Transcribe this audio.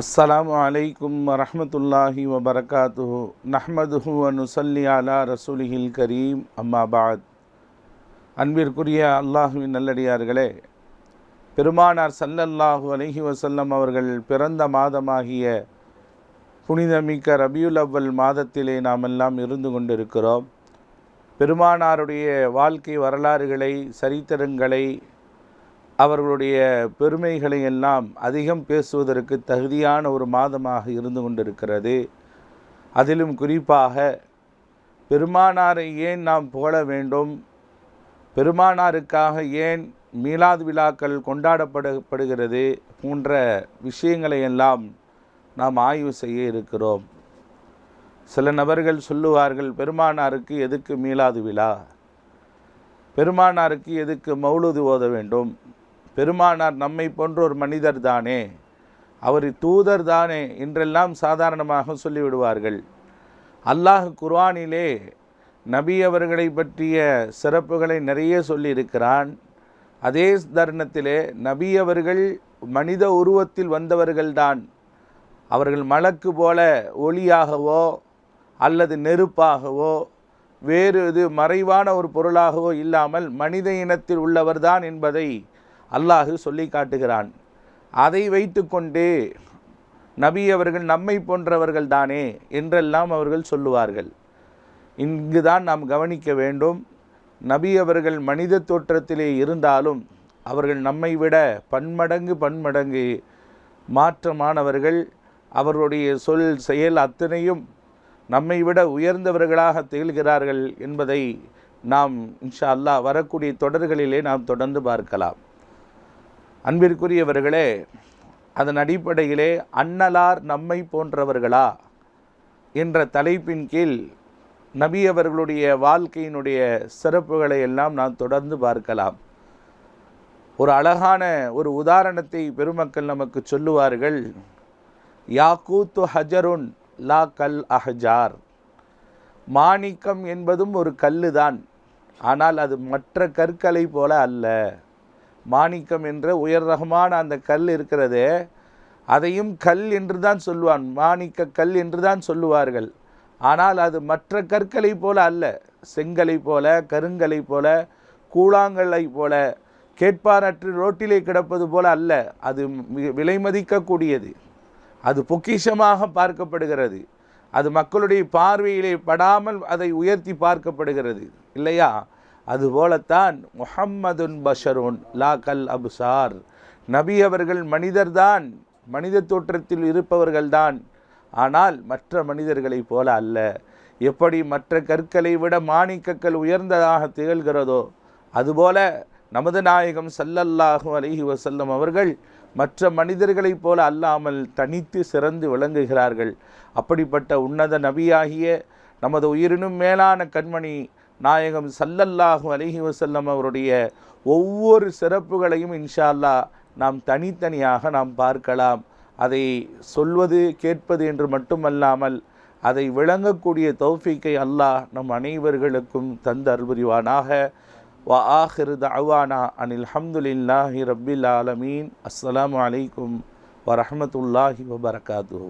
அஸ்ஸலாமு அலைக்கும் வரமத்துல்லாஹி வபரகாத்து நஹ்மதுஹு அனுசல்லி அலா ரசூலிஹில் கரீம். அம்மா பாத். அன்பிற்குரிய அல்லாஹுவின் நல்லடியார்களே பெருமானார் சல்லல்லாஹு அலஹி வசல்லம் அவர்கள் பிறந்த மாதமாகிய புனிதமிக்க ரபியுல் அவ்வல் மாதத்திலே நாம் எல்லாம் இருந்து கொண்டிருக்கிறோம். பெருமானாருடைய வாழ்க்கை வரலாறுகளை சரித்திரங்களை அவர்களுடைய பெருமைகளை எல்லாம் அதிகம் பேசுவதற்கு தகுதியான ஒரு மாதமாக இருந்து கொண்டிருக்கிறது. அதிலும் குறிப்பாக பெருமானாரை ஏன் நாம் புகழ வேண்டும்? பெருமானாருக்காக ஏன் மீலாது விழாக்கள் கொண்டாடப்படப்படுகிறது போன்ற விஷயங்களை எல்லாம் நாம் ஆய்வு செய்ய இருக்கிறோம். சில நபர்கள் சொல்லுவார்கள் பெருமானாருக்கு எதுக்கு மீலாது விழா? பெருமானாருக்கு எதுக்கு மௌலுது ஓத வேண்டும்? பெருமானார் நம்மை போன்ற ஒரு மனிதர் தானே. அவர் தூதர் தானே என்றெல்லாம் சாதாரணமாக சொல்லிவிடுவார்கள். அல்லாஹ் குர்ஆனிலே நபி அவர்களை பற்றிய சிறப்புகளை நிறைய சொல்லியிருக்கிறான். அதே தருணத்திலே நபி அவர்கள் மனித உருவத்தில் வந்தவர்கள்தான் அவர்கள் மலக்கு போல ஒளியாகவோ அல்லது நெருப்பாகவோ வேறு இது மறைவான ஒரு பொருளாகவோ இல்லாமல் மனித இனத்தில் உள்ளவர்தான் என்பதை அல்லாஹு சொல்லி காட்டுகிறான். அதை வைத்துக்கொண்டு நபி அவர்கள் நம்மை போன்றவர்கள் தானே என்றெல்லாம் அவர்கள் சொல்லுவார்கள். இங்குதான் நாம் கவனிக்க வேண்டும். நபி அவர்கள் மனித தோற்றத்திலே இருந்தாலும் அவர்கள் நம்மை விட பன்மடங்கு பன்மடங்கு மாற்றமானவர்கள். அவருடைய சொல் செயல் அத்தனையும் நம்மை விட உயர்ந்தவர்களாக திகழ்கிறார்கள் என்பதை நாம் இன்ஷா அல்லாஹ் வரக்கூடிய தொடர்களிலே நாம் தொடர்ந்து பார்க்கலாம். அன்பிற்குரியவர்களே அதன் அடிப்படையிலே அன்னலார் நம்மை போன்றவர்களா என்ற தலைப்பின் கீழ் நபி அவர்களுடைய வாழ்க்கையினுடைய சிறப்புகளை எல்லாம் நாம் தொடர்ந்து பார்க்கலாம். ஒரு அழகான ஒரு உதாரணத்தை பெருமக்கள் நமக்கு சொல்லுவார்கள் யாக்கூத்து ஹஜருன் லா கல் அஹஜார். மாணிக்கம் என்பதும் ஒரு கல்லு தான் ஆனால் அது மற்ற கற்களை போல அல்ல. மாணிக்கம் என்ற உயர் ரகமான அந்த கல் இருக்கிறதே அதையும் கல் என்று தான் சொல்லுவான். மாணிக்க கல் என்று தான் சொல்லுவார்கள். ஆனால் அது மற்ற கற்களை போல அல்ல. செங்கலை போல கருங்கலை போல கூழாங்கல்லை போல கேட்பாரற்று ரோட்டிலே கிடப்பது போல அல்ல. அது விலை மதிக்கக்கூடியது. அது பொக்கிஷமாக பார்க்கப்படுகிறது. அது மக்களுடைய பார்வையிலே படாமல் அதை உயர்த்தி பார்க்கப்படுகிறது. இல்லையா? அதுபோலத்தான் முஹம்மதுன் பஷருன் லா கல் அபுசார். நபி அவர்கள் மனிதர்தான் மனித தோற்றத்தில் இருப்பவர்கள்தான். ஆனால் மற்ற மனிதர்களைப் போல அல்ல. எப்படி மற்ற கற்களை விட மாணிக்கக்கள் உயர்ந்ததாக திகழ்கிறதோ அதுபோல நமது நாயகம் சல்லல்லாஹு அலஹி வசல்லம் அவர்கள் மற்ற மனிதர்களைப் போல அல்லாமல் தனித்து சிறந்து விளங்குகிறார்கள். அப்படிப்பட்ட உன்னத நபியாகிய நமது உயிரினும் மேலான கண்மணி நாயகம் சல்லல்லாஹு அலிஹி வசல்லம் அவருடைய ஒவ்வொரு சிறப்புகளையும் இன்ஷா அல்லா நாம் தனித்தனியாக நாம் பார்க்கலாம். அதை சொல்வது கேட்பது என்று மட்டுமல்லாமல் அதை விளங்கக்கூடிய தௌஃபிக்கை அல்லாஹ் நம் அனைவர்களுக்கும் தந்து அருள்புரிவானாக. வ ஆஹிரு அவானா அனில் ஹம்துலில்லாஹி ரப்பில் ஆலமீன். அஸ்லாம் வலைக்கும் வரமத்துல்லாஹி வபரகாத்து